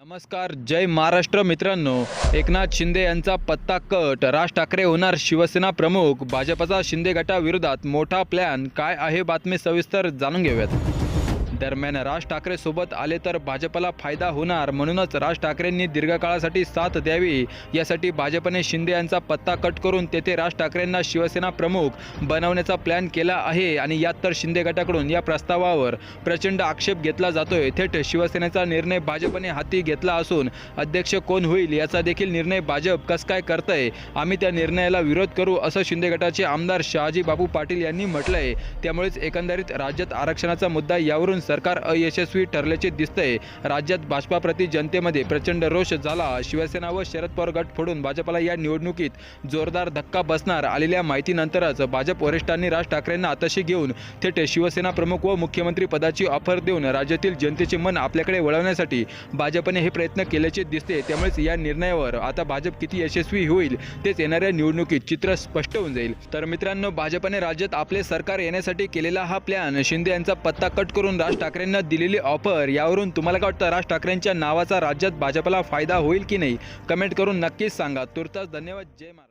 नमस्कार जय महाराष्ट्र मित्रांनो. एकनाथ शिंदे यांचा पत्ता कट. राज ठाकरे होणार शिवसेना प्रमुख. भाजपचा शिंदे गटाविरोधात मोठा प्लॅन काय आहे बातमी सविस्तर जाणून घेऊयात. दरम्यान राज ठाकरे सोबत आले तर भाजपला फायदा होणार म्हणूनच राज ठाकरेंनी दीर्घकाळासाठी साथ द्यावी. यासाठी भाजपने शिंदे यांचा पत्ता कट करून तेथे राज ठाकरेंना शिवसेना प्रमुख बनवण्याचा प्लॅन केला आहे आणि यात तर शिंदे गटाकडून या प्रस्तावावर प्रचंड आक्षेप घेतला जातोय. थेट शिवसेनेचा निर्णय भाजपने हाती घेतला असून अध्यक्ष कोण होईल याचा देखील निर्णय भाजप कस काय करतंय? आम्ही त्या निर्णयाला विरोध करू असं शिंदे गटाचे आमदार शहाजी बाबू पाटील यांनी म्हटलंय. त्यामुळेच एकंदरीत राज्यात आरक्षणाचा मुद्दा यावरून सरकार अयशस्वी ठरल्याचे दिसतंय. राज्यात भाजपाप्रती जनतेमध्ये प्रचंड रोष झाला. शिवसेना व शरद पवार गट फोडून भाजपला या निवडणुकीत जोरदार धक्का बसणार आलेल्या माहितीनंतरच भाजप वरिष्ठांनी राज ठाकरेंना आताशी घेऊन थेट शिवसेना प्रमुख व मुख्यमंत्री पदाची ऑफर देऊन राज्यातील जनतेचे मन आपल्याकडे वळवण्यासाठी भाजपने हे प्रयत्न केल्याचे दिसते. त्यामुळेच या निर्णयावर आता भाजप किती यशस्वी होईल तेच येणाऱ्या निवडणुकीत चित्र स्पष्ट होऊन जाईल. तर मित्रांनो भाजपने राज्यात आपले सरकार येण्यासाठी केलेला हा प्लॅन शिंदे यांचा पत्ता कट करून राज ठाकरेंना दिलेली ऑफर यावरून तुम्हाला काय वाटतं? राज ठाकरेंच्या नावाचा राज्यात भाजपला फायदा होईल की नाही? कमेंट करून नक्कीच सांगा. तुर्तास धन्यवाद. जय महाराज